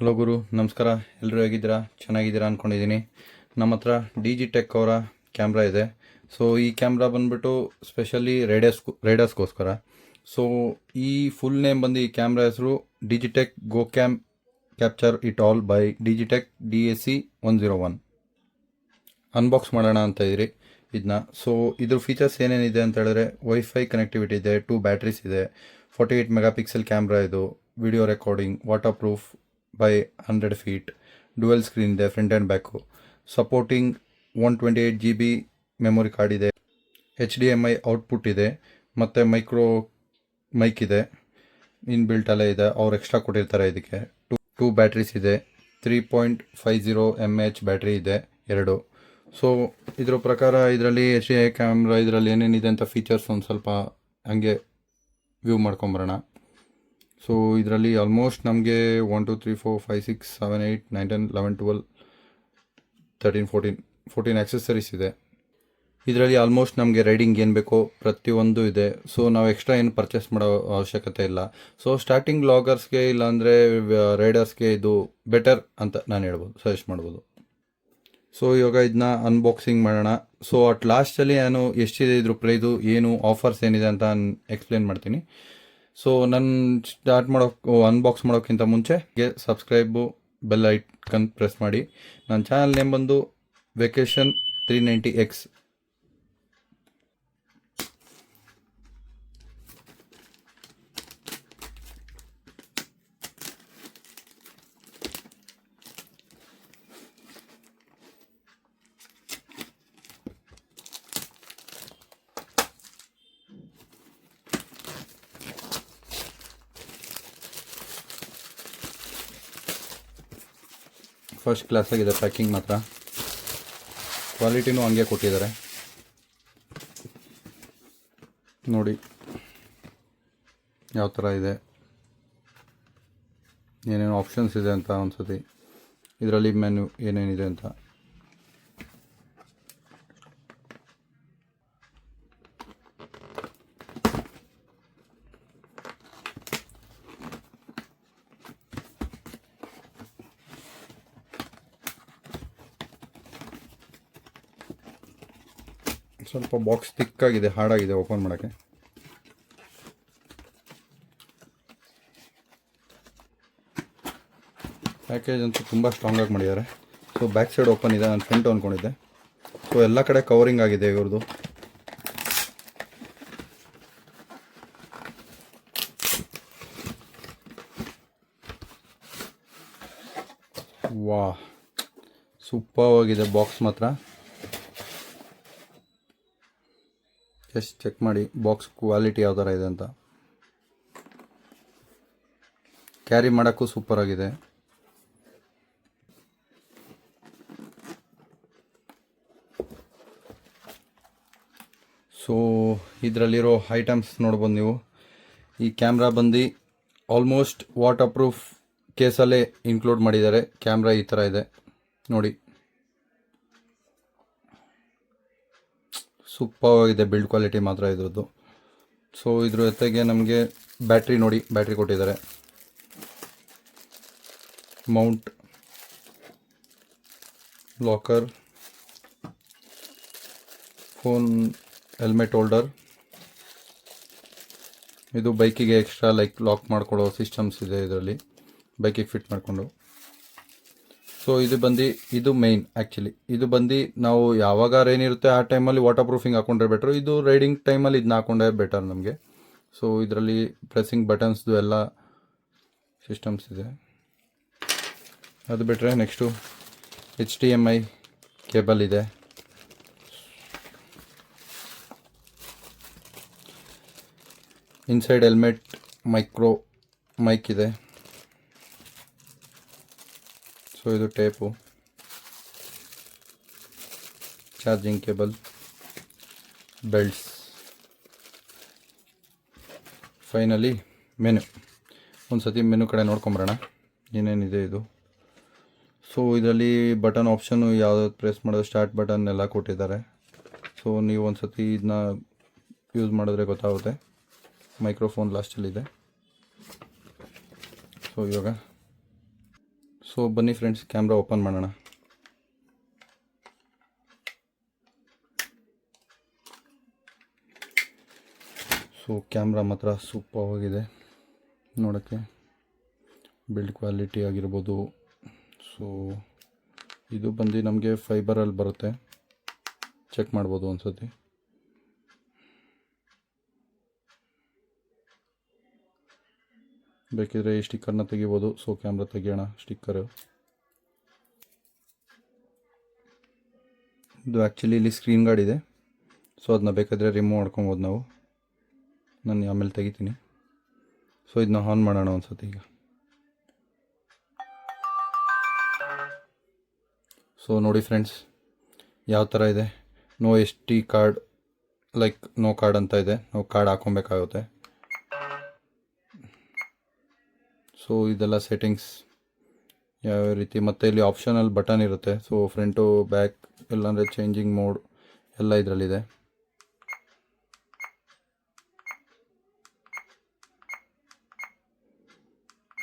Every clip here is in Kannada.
ಹಲೋ ಗುರು, ನಮಸ್ಕಾರ. ಎಲ್ಲರೂ ಹೇಗಿದ್ದೀರಾ? ಚೆನ್ನಾಗಿದ್ದೀರಾ ಅಂದ್ಕೊಂಡಿದ್ದೀನಿ ನಮ್ಮ ಹತ್ರ ಡಿ ಜಿ ಟೆಕ್ ಅವರ ಕ್ಯಾಮ್ರಾ ಇದೆ. ಸೊ ಈ ಕ್ಯಾಮ್ರಾ ಬಂದುಬಿಟ್ಟು ಸ್ಪೆಷಲಿ ರೈಡರ್ಸ್ ರೈಡರ್ಸ್ಗೋಸ್ಕರ ಸೊ ಈ ಫುಲ್ ನೇಮ್ ಬಂದು ಈ ಕ್ಯಾಮ್ರಾ ಹೆಸರು Digitek go cam capture it all by Digitek D A C one zero one unbox ಮಾಡೋಣ ಅಂತ ಇದ್ರಿ ಇದನ್ನ ಸೊ ಇದ್ರ ಫೀಚರ್ಸ್ ಏನೇನಿದೆ ಅಂತ ಹೇಳಿದ್ರೆ ವೈಫೈ ಕನೆಕ್ಟಿವಿಟಿ ಇದೆ ಟೂ ಬ್ಯಾಟ್ರೀಸ್ ಇದೆ forty eight megapixel camera ಇದು video recording waterproof by hundred feet dual screen ಇದೆ front and back supporting one twenty eight G B memory card ಇದೆ. H D M I output ಇದೆ. ಮತ್ತು ಮೈಕ್ರೋ ಮೈಕ್ ಇದೆ. ಇನ್ ಬಿಲ್ಟ್ ಅಲ್ಲೇ ಇದೆ. ಅವ್ರು ಎಕ್ಸ್ಟ್ರಾ ಕೊಟ್ಟಿರ್ತಾರೆ ಇದಕ್ಕೆ. ಟೂ ಟೂ ಬ್ಯಾಟ್ರೀಸ್ ಇದೆ. Three point five zero M H battery ಇದೆ, ಎರಡು. ಸೊ ಇದ್ರ ಪ್ರಕಾರ ಇದರಲ್ಲಿ ಎಚ್ ಡಿ ಐ ಕ್ಯಾಮ್ರಾ ಇದರಲ್ಲಿ ಏನೇನಿದೆ ಅಂತ ಫೀಚರ್ಸ್ ಒಂದು ಸ್ವಲ್ಪ ಹಂಗೆ ವ್ಯೂ ಮಾಡ್ಕೊಂಬರೋಣ. ಸೊ ಇದರಲ್ಲಿ ಆಲ್ಮೋಸ್ಟ್ ನಮಗೆ one two three four five six seven eight nine ten eleven twelve thirteen fourteen fourteen accessories ಇದೆ. ಇದರಲ್ಲಿ ಆಲ್ಮೋಸ್ಟ್ ನಮಗೆ ರೈಡಿಂಗ್ ಏನು ಬೇಕೋ ಪ್ರತಿಯೊಂದು ಇದೆ. ಸೊ ನಾವು ಎಕ್ಸ್ಟ್ರಾ ಏನು ಪರ್ಚೇಸ್ ಮಾಡೋ ಅವಶ್ಯಕತೆ ಇಲ್ಲ. ಸೊ ಸ್ಟಾರ್ಟಿಂಗ್ ಲಾಗರ್ಸ್ಗೆ ಇಲ್ಲಾಂದರೆ ರೈಡರ್ಸ್ಗೆ ಇದು ಬೆಟರ್ ಅಂತ ನಾನು ಹೇಳ್ಬೋದು ಸಜೆಸ್ಟ್ ಮಾಡ್ಬೋದು. ಸೊ ಇವಾಗ ಇದನ್ನ ಅನ್ಬಾಕ್ಸಿಂಗ್ ಮಾಡೋಣ. ಸೊ ಅಟ್ ಲಾಸ್ಟಲ್ಲಿ ನಾನು ಎಷ್ಟಿದೆ ಇದ್ರ ಪ್ರೈಸು, ಏನು ಆಫರ್ಸ್ ಏನಿದೆ ಅಂತ ಎಕ್ಸ್ಪ್ಲೇನ್ ಮಾಡ್ತೀನಿ. ಸೊ ನನ್ನ ಸ್ಟಾರ್ಟ್ ಮಾಡೋಕೆ ಅನ್ಬಾಕ್ಸ್ ಮಾಡೋಕ್ಕಿಂತ ಮುಂಚೆ ಸಬ್ಸ್ಕ್ರೈಬು ಬೆಲ್ ಐಕನ್ ಪ್ರೆಸ್ ಮಾಡಿ. ನನ್ನ ಚಾನಲ್ ನೇಮ್ ಬಂದು vacation three ninety X first class ಆಗಿದೆ ಪ್ಯಾಕಿಂಗ್ ಮಾತ್ರ. ಕ್ವಾಲಿಟಿನೂ ಹಂಗೆ ಕೊಟ್ಟಿದ್ದಾರೆ. ನೋಡಿ ಯಾವ ಥರ ಇದೆ. ಏನೇನು ಆಪ್ಷನ್ಸ್ ಇದೆ ಅಂತ ಒಂದ್ಸತಿ. ಇದರಲ್ಲಿ ಮೆನು ಏನೇನಿದೆ ಅಂತ. ಸ್ವಲ್ಪ ಬಾಕ್ಸ್ ತಿಕ್ಕಾಗಿದೆ ಹಾರ್ಡಾಗಿದೆ ಓಪನ್ ಮಾಡೋಕ್ಕೆ. ಪ್ಯಾಕೇಜ್ ಅಂತೂ ತುಂಬ ಸ್ಟ್ರಾಂಗಾಗಿ ಮಾಡಿದ್ದಾರೆ. ಸೊ ಬ್ಯಾಕ್ ಸೈಡ್ ಓಪನ್ ಇದೆ, ನಾನು ಫ್ರಂಟ್ ಅಂದ್ಕೊಂಡಿದ್ದೆ ಸೊ ಎಲ್ಲ ಕಡೆ ಕವರಿಂಗ್ ಆಗಿದೆ ಇವ್ರದ್ದು. ವಾ ಸೂಪರ್ ಆಗಿದೆ ಬಾಕ್ಸ್ ಮಾತ್ರ. ಜಸ್ಟ್ ಚೆಕ್ ಮಾಡಿ ಬಾಕ್ಸ್ ಕ್ವಾಲಿಟಿ ಯಾವ ಥರ ಇದೆ ಅಂತ. ಕ್ಯಾರಿ ಮಾಡೋಕ್ಕೂ ಸೂಪರ್ ಆಗಿದೆ. ಸೊ ಇದರಲ್ಲಿರೋ ಐಟಮ್ಸ್ ನೋಡ್ಬೋದು ನೀವು. ಈ ಕ್ಯಾಮ್ರಾ ಬಂದು ಆಲ್ಮೋಸ್ಟ್ ವಾಟರ್ ಪ್ರೂಫ್ ಕೇಸಲ್ಲೇ ಇನ್ಕ್ಲೂಡ್ ಮಾಡಿದ್ದಾರೆ. ಕ್ಯಾಮ್ರಾ ಈ ಥರ ಇದೆ. ನೋಡಿ. ಸೂಪರ್ ಆಗಿದೆ ಬಿಲ್ಡ್ ಕ್ವಾಲಿಟಿ ಮಾತ್ರ ಇದ್ರದ್ದು. ಸೊ ಇದ್ರ ಜೊತೆಗೆ ನಮಗೆ ಬ್ಯಾಟ್ರಿ ನೋಡಿ ಬ್ಯಾಟ್ರಿ ಕೊಟ್ಟಿದ್ದಾರೆ. Mount locker phone helmet holder ಇದು ಬೈಕಿಗೆ ಎಕ್ಸ್ಟ್ರಾ ಲೈಕ್ ಲಾಕ್ ಮಾಡ್ಕೊಳ್ಳೋ ಸಿಸ್ಟಮ್ಸ್ ಇದೆ ಇದರಲ್ಲಿ. ಬೈಕಿಗೆ ಫಿಟ್ ಮಾಡಿಕೊಂಡು. ಸೊ ಇದು ಬಂದು, ಇದು ಮೈನ್ ಆ್ಯಕ್ಚುಲಿ ಇದು ಬಂದು ನಾವು ಯಾವಾಗ ರೈನ್ ಇರುತ್ತೆ ಆ ಟೈಮಲ್ಲಿ ವಾಟರ್ ಪ್ರೂಫಿಂಗ್ ಹಾಕೊಂಡ್ರೆ ಬೆಟ್ರು ಇದು ರೈಡಿಂಗ್ ಟೈಮಲ್ಲಿ ಇದನ್ನ ಹಾಕೊಂಡೆ ಬೆಟರ್ ನಮಗೆ. ಸೊ ಇದರಲ್ಲಿ ಪ್ರೆಸ್ಸಿಂಗ್ ಬಟನ್ಸ್ದು ಎಲ್ಲ ಸಿಸ್ಟಮ್ಸ್ ಇದೆ. ಅದು ಬಿಟ್ಟರೆ next H D M I cable ಇದೆ. ಇನ್ಸೈಡ್ ಹೆಲ್ಮೆಟ್ ಮೈಕ್ರೋ ಮೈಕ್ ಇದೆ. ಸೊ ಇದು tape. Charging cable. Belts. Finally menu. ಒಂದು ಸತಿ ಮೆನು ಕಡೆ ನೋಡ್ಕೊಂಬರೋಣ. ಏನೇನಿದೆ ಇದು? ಸೊ ಇದರಲ್ಲಿ ಬಟನ್ ಆಪ್ಷನ್ನು ಯಾವ್ದು ಪ್ರೆಸ್ ಮಾಡೋದು ಸ್ಟಾರ್ಟ್ ಬಟನ್ ಎಲ್ಲ ಕೊಟ್ಟಿದ್ದಾರೆ. ಸೊ ನೀವು ಒಂದು ಸತಿ ಇದನ್ನ ಯೂಸ್ ಮಾಡಿದ್ರೆ ಗೊತ್ತಾಗುತ್ತೆ. ಮೈಕ್ರೋಫೋನ್ ಲಾಸ್ಟಲ್ಲಿದೆ. ಸೊ ಇವಾಗ ಸೊ ಬನ್ನಿ ಫ್ರೆಂಡ್ಸ್ ಕ್ಯಾಮ್ರಾ ಓಪನ್ ಮಾಡೋಣ. ಸೊ ಕ್ಯಾಮ್ರಾ ಮಾತ್ರ ಸೂಪರ್ವಾಗಿದೆ ನೋಡೋಕ್ಕೆ ಬಿಲ್ಡ್ ಕ್ವಾಲಿಟಿ ಆಗಿರ್ಬೋದು. ಸೊ ಇದು ಬಂದು ನಮಗೆ ಫೈಬರಲ್ಲಿ ಬರುತ್ತೆ. ಚೆಕ್ ಮಾಡ್ಬೋದು ಒಂದ್ಸತಿ. ಬೇಕಿದ್ರೆ ಈ ಸ್ಟಿಕ್ಕರ್ನ ತೆಗಿಬೋದು. ಸೊ ಕ್ಯಾಮ್ರಾ ತೆಗಿಯೋಣ ಸ್ಟಿಕ್ಕರು. ಇದು ಆ್ಯಕ್ಚುಲಿ ಇಲ್ಲಿ ಸ್ಕ್ರೀನ್ ಗಾರ್ಡ್ ಇದೆ. ಸೊ ಅದನ್ನ ಬೇಕಾದರೆ ರಿಮೂವ್ ಮಾಡ್ಕೊಬೋದು ನಾವು. ನಾನು ಆಮೇಲೆ ತೆಗಿತೀನಿ. ಸೊ ಇದನ್ನ ಆನ್ ಮಾಡೋಣ ಒಂದ್ಸತಿ ಈಗ. ಸೊ ನೋಡಿ ಫ್ರೆಂಡ್ಸ್ ಯಾವ ಥರ ಇದೆ? No S D card like no card ಅಂತ ಇದೆ. ನಾವು ಕಾರ್ಡ್ ಹಾಕೊಬೇಕಾಗುತ್ತೆ ಸೊ ಇದೆಲ್ಲ ಸೆಟ್ಟಿಂಗ್ಸ್ ಯಾವ ರೀತಿ? ಮತ್ತು ಇಲ್ಲಿ ಆಪ್ಷನಲ್ ಬಟನ್ ಇರುತ್ತೆ. ಸೊ ಫ್ರಂಟು ಬ್ಯಾಕ್ ಇಲ್ಲಾಂದರೆ ಚೇಂಜಿಂಗ್ ಮೋಡ್ ಎಲ್ಲ ಇದರಲ್ಲಿದೆ.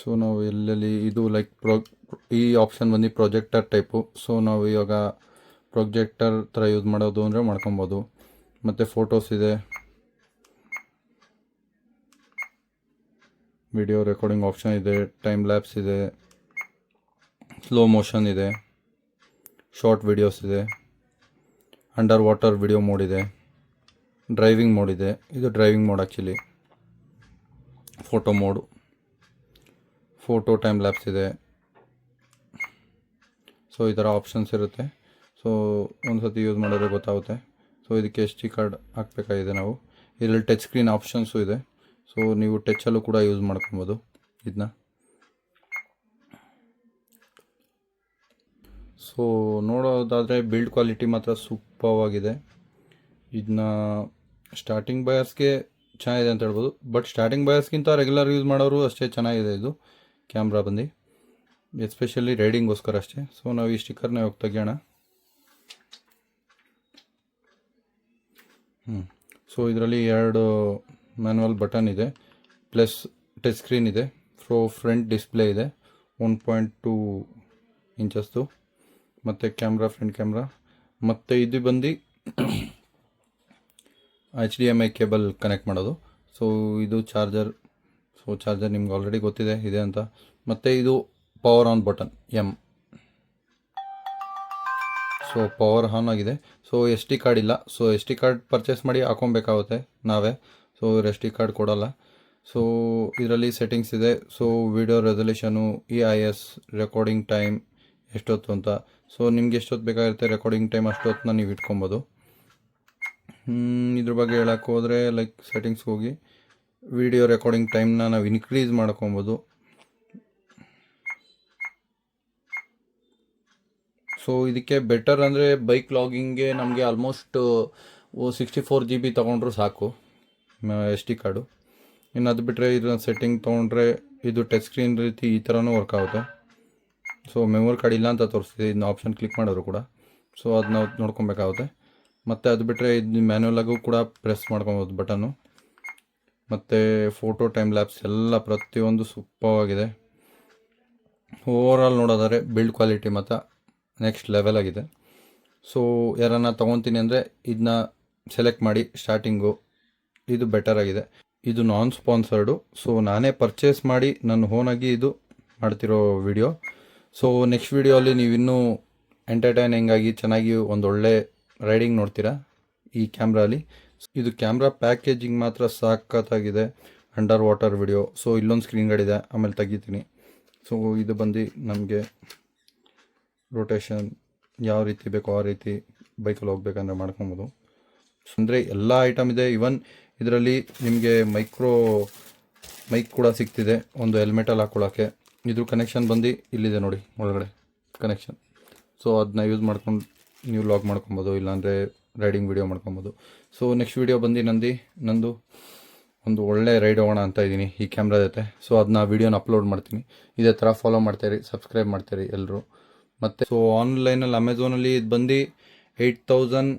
ಸೊ ನಾವು ಎಲ್ಲೆಲ್ಲಿ ಇದು ಲೈಕ್ ಪ್ರೊ ಈ ಆಪ್ಷನ್ ಬಂದು ಪ್ರೊಜೆಕ್ಟರ್ ಟೈಪು ಸೊ ನಾವು ಇವಾಗ ಪ್ರೊಜೆಕ್ಟರ್ ಥರ ಯೂಸ್ ಮಾಡೋದು ಅಂದರೆ ಮಾಡ್ಕೊಬೋದು. ಮತ್ತು ಫೋಟೋಸ್ ಇದೆ. ವಿಡಿಯೋ ರೆಕಾರ್ಡಿಂಗ್ ಆಪ್ಷನ್ ಇದೆ ಟೈಮ್ ಲ್ಯಾಪ್ಸ್ ಇದೆ ಸ್ಲೋ ಮೋಷನ್ ಇದೆ ಶಾರ್ಟ್ ವಿಡಿಯೋಸ್ ಇದೆ ಅಂಡರ್ ವಾಟರ್ ವಿಡಿಯೋ ಮೋಡ್ ಇದೆ ಡ್ರೈವಿಂಗ್ ಮೋಡ್ ಇದೆ. ಇದು driving mode actually photo mode photo time lapse ಇದೆ. ಸೊ ಈ ಥರ ಆಪ್ಷನ್ಸ್ ಇರುತ್ತೆ. ಸೊ ಒಂದು ಸತಿ ಯೂಸ್ ಮಾಡಿದ್ರೆ ಗೊತ್ತಾಗುತ್ತೆ. ಸೊ ಇದಕ್ಕೆ ಎಸ್ ಟಿ ಕಾರ್ಡ್ ಹಾಕಬೇಕಾಗಿದೆ ನಾವು. ಇದರಲ್ಲಿ ಟಚ್ ಸ್ಕ್ರೀನ್ ಆಪ್ಷನ್ಸು ಇದೆ. ಸೊ ನೀವು ಟಚಲ್ಲೂ ಕೂಡ ಯೂಸ್ ಮಾಡ್ಕೊಬೋದು ಇದನ್ನ ಸೊ ನೋಡೋದಾದರೆ ಬಿಲ್ಡ್ ಕ್ವಾಲಿಟಿ ಮಾತ್ರ ಸೂಪರ್ವಾಗಿದೆ ಇದನ್ನ ಸ್ಟಾರ್ಟಿಂಗ್ ಬಯರ್ಸ್ಗೆ ಚೆನ್ನಾಗಿದೆ ಅಂತ ಹೇಳ್ಬೋದು. ಬಟ್ ಸ್ಟಾರ್ಟಿಂಗ್ ಬಯರ್ಸ್ಗಿಂತ ರೆಗ್ಯುಲರ್ ಯೂಸ್ ಮಾಡೋರು ಅಷ್ಟೇ ಚೆನ್ನಾಗಿದೆ ಇದು. ಕ್ಯಾಮ್ರಾ ಬಂದು. ಎಸ್ಪೆಷಲಿ ರೈಡಿಂಗೋಸ್ಕರ ಅಷ್ಟೇ. ಸೊ ನಾವು ಈ ಸ್ಟಿಕ್ಕರ್ನ ಹೋಗಿ ತೆಗಿಯೋಣ ಹ್ಞೂ ಸೊ ಇದರಲ್ಲಿ ಎರಡು ಮ್ಯಾನ್ಯಲ್ ಬಟನ್ ಇದೆ. ಪ್ಲಸ್ ಟಚ್ ಸ್ಕ್ರೀನ್ ಇದೆ. ಫ್ರೋ ಫ್ರಂಟ್ ಡಿಸ್ಪ್ಲೇ ಇದೆ. ಒನ್ ಪಾಯಿಂಟ್ ಟೂ ಇಂಚಸ್ದು ಮತ್ತು ಕ್ಯಾಮ್ರಾ ಫ್ರಂಟ್ ಕ್ಯಾಮ್ರಾ ಮತ್ತು ಇದು ಬಂದು H D M I cable connect ಮಾಡೋದು. ಸೊ ಇದು ಚಾರ್ಜರ್ ಸೊ ಚಾರ್ಜರ್ ನಿಮ್ಗೆ ಆಲ್ರೆಡಿ ಗೊತ್ತಿದೆ, ಇದೆ ಅಂತ. ಮತ್ತು ಇದು power on button um so power on ಆಗಿದೆ. ಸೊ ಎಸ್ ಟಿ ಕಾರ್ಡ್ ಇಲ್ಲ. So S D card purchase ಮಾಡಿ ಹಾಕೊಬೇಕಾಗುತ್ತೆ ನಾವೇ. ಸೊ ಎಸ್ ಟಿ ಕಾರ್ಡ್ ಕೊಡೋಲ್ಲ. ಸೊ ಇದರಲ್ಲಿ ಸೆಟ್ಟಿಂಗ್ಸ್ ಇದೆ. So video resolution E I S recording time ಎಷ್ಟೊತ್ತು ಅಂತ. ಸೊ ನಿಮ್ಗೆ ಎಷ್ಟೊತ್ತು ಬೇಕಾಗಿರುತ್ತೆ ರೆಕಾರ್ಡಿಂಗ್ ಟೈಮ್ ಅಷ್ಟೊತ್ತನ್ನ ನೀವು ಇಟ್ಕೊಬೋದು. ಇದ್ರ ಬಗ್ಗೆ ಹೇಳಕ್ಕೆ ಹೋದರೆ ಲೈಕ್ ಸೆಟ್ಟಿಂಗ್ಸ್ಗೆ ಹೋಗಿ ವಿಡಿಯೋ ರೆಕಾರ್ಡಿಂಗ್ ಟೈಮ್ನ ನಾವು ಇನ್ಕ್ರೀಸ್ ಮಾಡ್ಕೊಬೋದು. ಸೊ ಇದಕ್ಕೆ ಬೆಟರ್ ಅಂದರೆ ಬೈಕ್ ಲಾಗಿಂಗ್ಗೆ ನಮಗೆ almost sixty four G B ತೊಗೊಂಡ್ರು ಸಾಕು. S D card. ಇನ್ನು ಅದು ಬಿಟ್ಟರೆ ಇದನ್ನ ಸೆಟ್ಟಿಂಗ್ ತೊಗೊಂಡ್ರೆ ಇದು ಟಚ್ ಸ್ಕ್ರೀನ್ ರೀತಿ ಈ ಥರನೂ ವರ್ಕ್ ಆಗುತ್ತೆ. ಸೊ ಮೆಮೊರಿ ಕಾರ್ಡ್ ಇಲ್ಲ ಅಂತ ತೋರಿಸ್ತಿದೆ ಇದನ್ನ ಆಪ್ಷನ್ ಕ್ಲಿಕ್ ಮಾಡಿದ್ರು ಕೂಡ. ಸೊ ಅದನ್ನ ನೋಡ್ಕೊಬೇಕಾಗುತ್ತೆ. ಮತ್ತು ಅದು ಬಿಟ್ಟರೆ ಇದು ಮ್ಯಾನ್ಯಲಾಗೂ ಕೂಡ ಪ್ರೆಸ್ ಮಾಡ್ಕೊಬೋದು ಬಟನ್ನು ಮತ್ತು ಫೋಟೋ ಟೈಮ್ ಲ್ಯಾಬ್ಸ್ ಎಲ್ಲ ಪ್ರತಿಯೊಂದು ಸೂಪರ್ವಾಗಿದೆ ಓವರಾಲ್ ನೋಡೋದಾದ್ರೆ ಬಿಲ್ಡ್ ಕ್ವಾಲಿಟಿ ಮಾತ್ರ ನೆಕ್ಸ್ಟ್ ಲೆವೆಲ್ ಆಗಿದೆ. ಸೊ ಯಾರನ್ನ ತೊಗೊತೀನಿ ಅಂದರೆ ಇದನ್ನ ಸೆಲೆಕ್ಟ್ ಮಾಡಿ ಸ್ಟಾರ್ಟಿಂಗು ಇದು ಬೆಟರ್ ಆಗಿದೆ. ಇದು ನಾನ್ ಸ್ಪಾನ್ಸರ್ಡು ಸೊ ನಾನೇ ಪರ್ಚೇಸ್ ಮಾಡಿ ನನ್ನ ಓನಾಗಿ ಇದು ಮಾಡ್ತಿರೋ ವಿಡಿಯೋ ಸೊ ನೆಕ್ಸ್ಟ್ ವಿಡಿಯೋಲಿ ನೀವು ಇನ್ನೂ ಎಂಟರ್ಟೈನಿಂಗ್ ಆಗಿ ಚೆನ್ನಾಗಿ ಒಂದು ಒಳ್ಳೆ ರೈಡಿಂಗ್ ನೋಡ್ತೀರಾ ಈ ಕ್ಯಾಮ್ರಾಲಿ ಇದು ಕ್ಯಾಮ್ರಾ ಪ್ಯಾಕೇಜಿಂಗ್ ಮಾತ್ರ ಸಾಕತ್ತಾಗಿದೆ. ಅಂಡರ್ ವಾಟರ್ ವಿಡಿಯೋ ಸೊ ಇಲ್ಲೊಂದು ಸ್ಕ್ರೀನ್ ಗಾರ್ಡ್ ಇದೆ. ಆಮೇಲೆ ತೆಗಿತೀನಿ. ಸೊ ಇದು ಬಂದು ನಮಗೆ ರೊಟೇಷನ್ ಯಾವ ರೀತಿ ಬೇಕೋ ಆ ರೀತಿ ಬೈಕಲ್ಲಿ ಹೋಗ್ಬೇಕಂದ್ರೆ ಮಾಡ್ಕೊಬೋದು. ಅಂದರೆ ಎಲ್ಲ ಐಟಮ್ ಇದೆ. ಇವನ್ ಇದರಲ್ಲಿ ನಿಮಗೆ ಮೈಕ್ರೋ ಮೈಕ್ ಕೂಡ ಸಿಗ್ತಿದೆ, ಒಂದು ಹೆಲ್ಮೆಟಲ್ಲಿ ಹಾಕ್ಕೊಳ್ಳೋಕ್ಕೆ ಇದ್ರ ಕನೆಕ್ಷನ್ ಬಂದು ಇಲ್ಲಿದೆ ನೋಡಿ, ಒಳಗಡೆ ಕನೆಕ್ಷನ್ ಸೊ ಅದನ್ನ ಯೂಸ್ ಮಾಡ್ಕೊಂಡು ನೀವು ಲಾಗ್ ಮಾಡ್ಕೊಬೋದು, ಇಲ್ಲಾಂದರೆ ರೈಡಿಂಗ್ ವೀಡಿಯೋ ಮಾಡ್ಕೊಬೋದು. ಸೊ ನೆಕ್ಸ್ಟ್ ವಿಡಿಯೋ ಬಂದು ನಂದು ನಂದು ಒಂದು ಒಳ್ಳೆ ರೈಡ್ ಹೋಗೋಣ ಅಂತ ಇದ್ದೀನಿ ಈ ಕ್ಯಾಮ್ರಾ ಜೊತೆ. ಸೊ ಅದನ್ನ ವೀಡಿಯೋನ ಅಪ್ಲೋಡ್ ಮಾಡ್ತೀನಿ. ಇದೇ ಥರ ಫಾಲೋ ಮಾಡ್ತೀರಿ ಸಬ್ಸ್ಕ್ರೈಬ್ ಮಾಡ್ತೀರಿ ಎಲ್ಲರೂ ಮತ್ತು ಸೊ ಆನ್ಲೈನಲ್ಲಿ ಅಮೆಝಾನಲ್ಲಿ ಇದು ಬಂದು ಏಯ್ಟ್ ತೌಸಂಡ್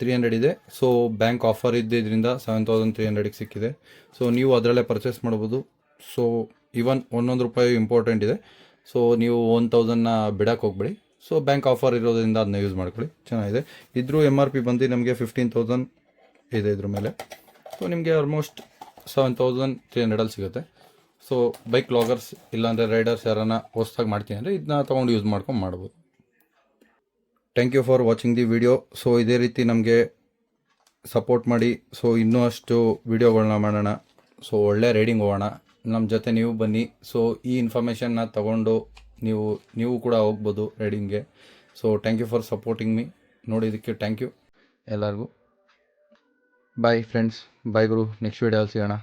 ತ್ರೀ ಹಂಡ್ರೆಡ್ ಇದೆ. ಸೊ ಬ್ಯಾಂಕ್ ಆಫರ್ ಇದ್ದಿದ್ದರಿಂದ ಸೆವೆನ್ ತೌಸಂಡ್ ತ್ರೀ ಹಂಡ್ರೆಡಿಗೆ ಸಿಕ್ಕಿದೆ. ಸೊ ನೀವು ಅದರಲ್ಲೇ ಪರ್ಚೇಸ್ ಮಾಡ್ಬೋದು. ಸೊ ಇವನ್ ಒಂದೊಂದು ರೂಪಾಯಿ ಇಂಪಾರ್ಟೆಂಟ್ ಇದೆ. ಸೊ ನೀವು ಒನ್ ತೌಸಂಡ್ನ ಬಿಡಕ್ಕೆ ಹೋಗ್ಬೇಡಿ. ಸೊ ಬ್ಯಾಂಕ್ ಆಫರ್ ಇರೋದ್ರಿಂದ ಅದನ್ನ ಯೂಸ್ ಮಾಡ್ಕೊಳ್ಳಿ. ಚೆನ್ನಾಗಿದೆ. ಇದ್ರೂ ಎಂ ಆರ್ ಪಿ ಬಂದು ನಮಗೆ ಫಿಫ್ಟೀನ್ ತೌಸಂಡ್ ಇದೆ ಇದ್ರ ಮೇಲೆ. ಸೊ ನಿಮಗೆ ಆಲ್ಮೋಸ್ಟ್ ಸೆವೆನ್ ತೌಸಂಡ್ ತ್ರೀ ಹಂಡ್ರೆಡಲ್ಲಿ ಸಿಗುತ್ತೆ. ಸೊ ಬೈಕ್ ಲಾಗರ್ಸ್ ಇಲ್ಲಾಂದರೆ ರೈಡರ್ಸ್ ಯಾರನ್ನ ಹೊಸ್ದಾಗಿ ಮಾಡ್ತೀನಿ ಅಂದರೆ ಇದನ್ನ ತೊಗೊಂಡು ಯೂಸ್ ಮಾಡ್ಕೊಂಡು ಮಾಡ್ಬೋದು. Thank you for watching the video so ಇದೇ ರೀತಿ ನಮಗೆ ಸಪೋರ್ಟ್ ಮಾಡಿ. ಸೊ ಇನ್ನೂ ಅಷ್ಟು ವಿಡಿಯೋಗಳನ್ನ ಮಾಡೋಣ. ಸೊ ಒಳ್ಳೆ ರೈಡಿಂಗ್ ಹೋಗೋಣ. ನಮ್ಮ ಜೊತೆ ನೀವು ಬನ್ನಿ. ಸೊ ಈ ಇನ್ಫಾರ್ಮೇಷನ್ನ ತಗೊಂಡು ನೀವು ನೀವು ಕೂಡ ಹೋಗ್ಬೋದು ರೈಡಿಂಗ್ಗೆ so thank you for supporting me ನೋಡಿದ್ದಕ್ಕೆ ಥ್ಯಾಂಕ್ ಯು ಎಲ್ಲರಿಗೂ. ಬಾಯ್ ಫ್ರೆಂಡ್ಸ್ ಬಾಯ್ ಗುರು. ನೆಕ್ಸ್ಟ್ ವೀಡಿಯೋಲ್ಲಿ ಸಿಗೋಣ.